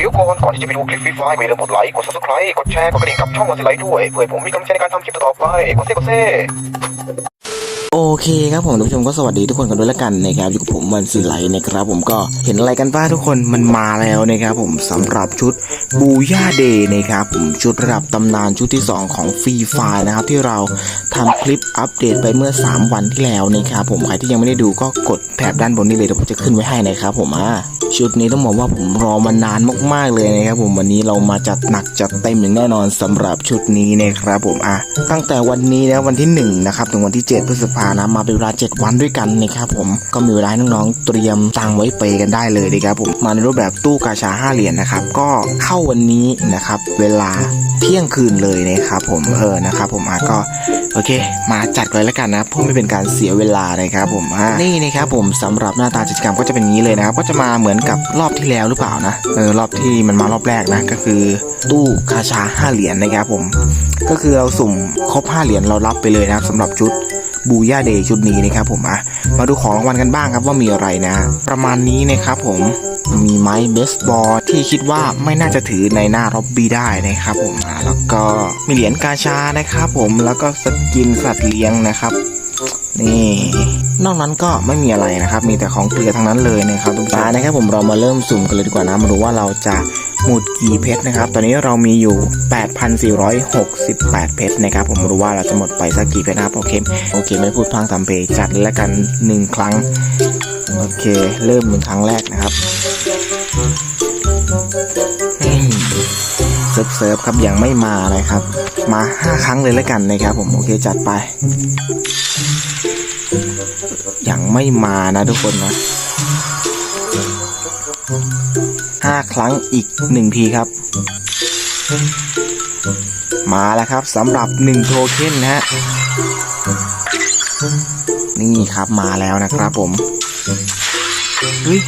เดี๋ยวก่อนก่อนที่จะไปดูคลิปฟรีไฟล์ไม่ลืมกดไลค์กด subscribe กดแชร์กดกระดิ่งกับช่องวันสิไลด์ด้วยเพื่อผมมีกำลังใจในการทำคลิปต่อไปกดเซ่กดเซ่ โอเคครับผมท่านผู้ชมก็สวัสดีทุกคนกันด้วยละกันนะครับอยู่กับผมวันสีไหลนะครับผมก็เห็นอะไรกันบ้าทุกคนมันมาแล้วนะครับผมสำหรับชุดบูย่าเดย์นะครับผมชุดระดับตำนานชุดที่ 2 ของฟรีไฟนะครับที่เราทำคลิปอัปเดตไปเมื่อ 3 วันที่แล้วนะครับผมใครที่ยังไม่ได้ดูก็กดแถบด้านบนนี้เลยเดี๋ยวผมจะขึ้นไว้ให้นะครับผมอ่าชุดนี้ต้องบอกว่าผมรอมานานมากๆเลยนะครับผมวันนี้เรามาจัดหนักจัดเต็มอย่างแน่นอนสำหรับชุดนี้นะครับผมอะตั้งแต่วันนี้นะวันที่1นะครับถึงวันที่ 7 พฤษภานะมาเป็นเวลา 7 วันด้วยกันนะครับผมก็มีเวลาให้น้องๆเตรียมตังไว้เปย์กันได้เลยนะครับผมมาในรูปแบบตู้กาชา5เหรียญนะครับก็เข้าวันนี้นะครับเวลาเที่ยงคืนเลยนะครับผมเออนะครับผมอะก็โอเค มาจัดเลยแล้วกันนะเพื่อไม่เป็นการเสียเวลานะครับผมอ่านี่นะครับผมสำหรับหน้าตากิจกรรมก็จะเป็นนี้เลยนะครับก็จะมาเหมือนกับรอบที่แล้วหรือเปล่านะเออรอบที่มันมารอบแรกนะก็คือตู้คาชา5เหรียญนะครับผมก็คือเราสุ่มครบ5เหรียญเรารับไปเลยนะครับสำหรับชุด บูย่าเดย์ชุดนี้นะครับผมอะมาดูของรางวัลกันบ้างครับว่ามีอะไรนะ ประมาณนี้นะครับผมมีไม้เบสบอลที่คิดว่าไม่น่าจะถือในหน้าร็อบบี้ได้นะครับผมอ่าแล้วก็มีเหรียญกาชานะครับผมแล้วก็สกินสัตว์เลี้ยงนะครับนี่นอกนั้นก็ไม่มีอะไรนะครับ มีแต่ของเกลือทั้งนั้นเลยนะครับทุกท่านนะครับผมเรามาเริ่มสุ่มกันเลยดีกว่านะมาดูว่าเราจะ หมุดกี่เพชรนะครับ ตอนนี้เรามีอยู่ 8,468 เพชรนะครับ ผมมาดูว่าเราจะหมดไปสักกี่เพชรนะครับ โอเค โอเค ไม่พูดพังทำเพลงจัดแล้วกันหนึ่งครั้ง โอเค เริ่มหนึ่งครั้งแรกนะครับเซิร์ฟเซิร์ฟครับ ยังไม่มาเลยครับ มาห้าครั้งเลยแล้วกันนะครับ ผม โอเค จัดไป ยังไม่มานะทุกคนนะ ห้าครั้งอีกหนึ่งทีครับ มาแล้วครับสำหรับหนึ่งโทเค็นนะฮะนี่ครับมาแล้วนะครับผมเฮ้ย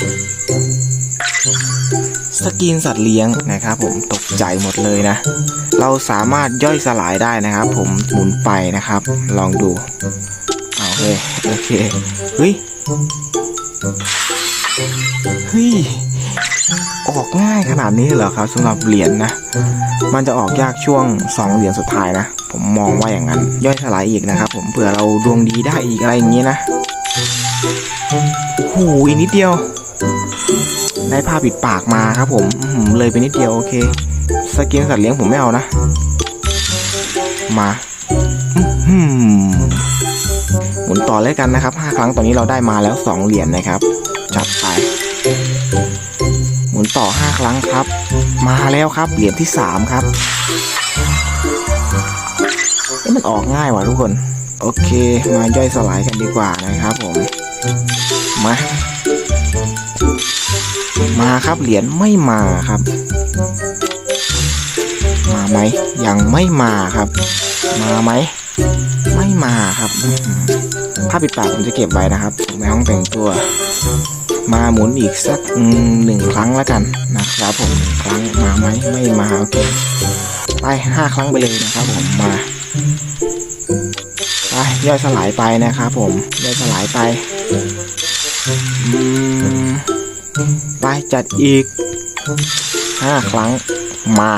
สกินสัตว์เลี้ยงนะครับผมตกใจหมดเลยนะ เราสามารถย่อยสลายได้นะครับ ผมหมุนไปนะครับ ลองดูเอาโอเคโอเคเฮ้ยเฮ้ย ออกง่ายขนาดนี้เหรอครับสำหรับเหรียญนะ มันจะออกยากช่วง 2 เหรียญสุดท้ายนะ ผมมองว่าอย่างนั้น ย่อยสลายอีกนะครับ ผมเผื่อเราดวงดีได้อีกอะไรอย่างนี้นะโอ้โหอีกนิดเดียว ได้ผ้าปิดปากมาครับ ผมเลยไปนิดเดียวโอเคสกินสัตว์เลี้ยงผมไม่เอานะ มาอื้อหือหมุนต่อเลยกันนะครับ5ครั้งตอนนี้เราได้มาแล้ว 2 เหรียญนะครับ จัดไป หมุนต่อ 5 ครั้งครับ มาแล้วครับ เหรียญที่ 3 ครับเอ๊ะมันออกง่ายว่ะทุกคน โอเค มาย่อยสลายกันดีกว่านะครับผม มา มาครับเหรียญไม่มาครับ มาไหมยังไม่มาครับ มาไหมไม่มาครับผ้าปิดปากผมจะเก็บไว้นะครับในห้องแต่งตัว มาหมุนอีกสักหนึ่งครั้งแล้วกันนะครับผมหนึ่งครั้งมาไหมไม่มาโอเคไปห้าครั้งไปเลยนะครับผมมาไปย่อยสลายไปนะครับผมย่อยสลายไปไปจัดอีกห้าครั้งมา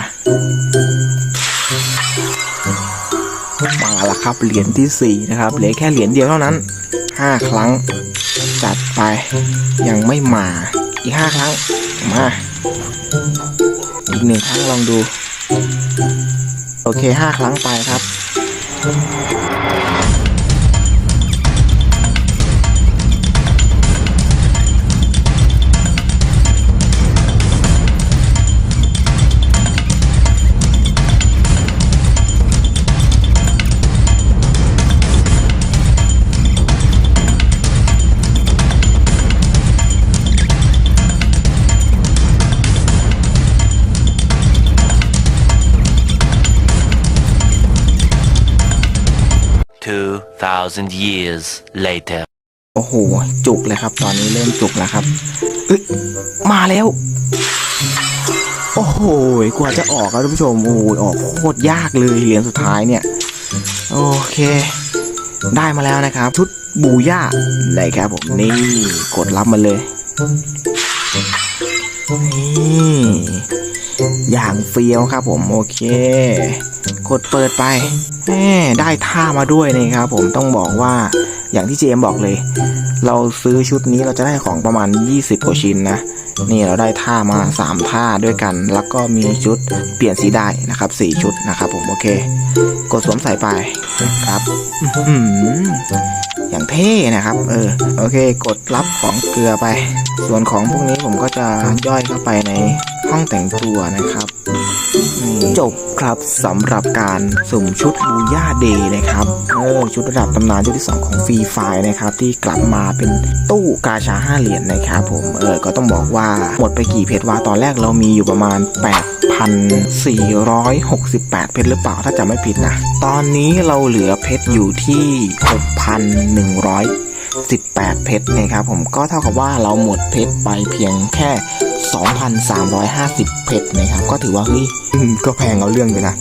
มาแล้วครับเหรียญที่สี่นะครับเหลือแค่เหรียญเดียวเท่านั้น ห้าครั้ง จัดไปยังไม่มาอีกห้าครั้ง มา อีกหนึ่งครั้งลองดู โอเคห้าครั้งไปครับ 2,000 years later. โอ้โห จุกเลยครับ ตอนนี้เริ่มจุกแล้วครับเอ้ยมาแล้ว โอ้โห กว่าจะออกครับท่านผู้ชม โอ้ยออกโคตรยากเลยเหรียญสุดท้ายเนี่ย โอเค ได้มาแล้วนะครับ ชุดบูย่านะครับผม นี่ กดรับมาเลย นี่ อย่างเฟี้ยวครับผมโอเค กดเปิดไปแมได้ท่ามาด้วยนะครับผมต้องบอกว่าอย่างที่เจมบอกเลย เราซื้อชุดนี้เราจะได้ของประมาณ 20กว่าชิ้นนะนี่เราได้ท่ามา 3 ท่าด้วยกัน แล้วก็มีชุดเปลี่ยนสีได้นะครับ 4 ชุดนะครับผมโอเค กดสวมใส่ไปครับอื้อหืออย่างเท่นะครับ เออโอเค กดรับของเกลือไป ส่วนของพวกนี้ผมก็จะย่อยเข้าไปใน ห้องแต่งตัวนะครับ จบครับสำหรับการสุ่มชุดบูย่าเดย์นะครับเออชุดระดับตำนานชุดที่ 2 ของฟรีไฟนะครับ ที่กลับมาเป็นตู้กาชา5เหรียญนะครับผมเออก็ต้องบอกว่าหมดไปกี่เพชรว่าตอนแรกเรามีอยู่ประมาณ8,468 เพชรหรือเปล่าถ้าจำไม่ผิดนะ ตอนนี้เราเหลือเพชรอยู่ที่ 6,100 18 เพชรนะครับผมก็เท่ากับว่าเราหมดเพชรไปเพียงแค่ 2,350 เพชรนะครับ ก็ถือว่าเฮ้ยก็แพงเอาเรื่องอยู่นะ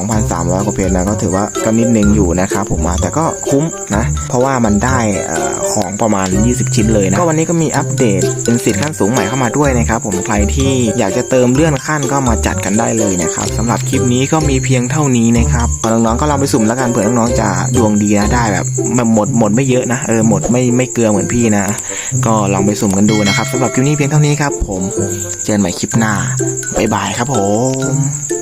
2,300 กว่าเพชรนะก็ถือว่าก็นิดนึงอยู่นะครับผมแต่ก็คุ้มนะ เพราะว่ามันได้อ่อของประมาณ 20 ชิ้นเลยนะ ก็วันนี้ก็มีอัปเดตเป็นสิทธิ์ขั้นสูงใหม่เข้ามาด้วยนะครับผมใครที่อยากจะเติมเลื่อนขั้นก็มาจัดกันได้เลยนะครับสำหรับคลิปนี้ก็มีเพียงเท่านี้นะครับน้องๆก็ลองไปสุ่มแล้วกันเผื่อน้องๆจะดวงดีนะได้แบบแบบหมดหมดไม่เยอะนะเออหมดไม่ไม่เกลือเหมือนพี่นะ ก็ลองไปสุ่มกันดูนะครับสำหรับคลิปนี้เพียงเท่านี้ครับ ผมเจอกันใหม่คลิปหน้าบ๊ายบายครับผม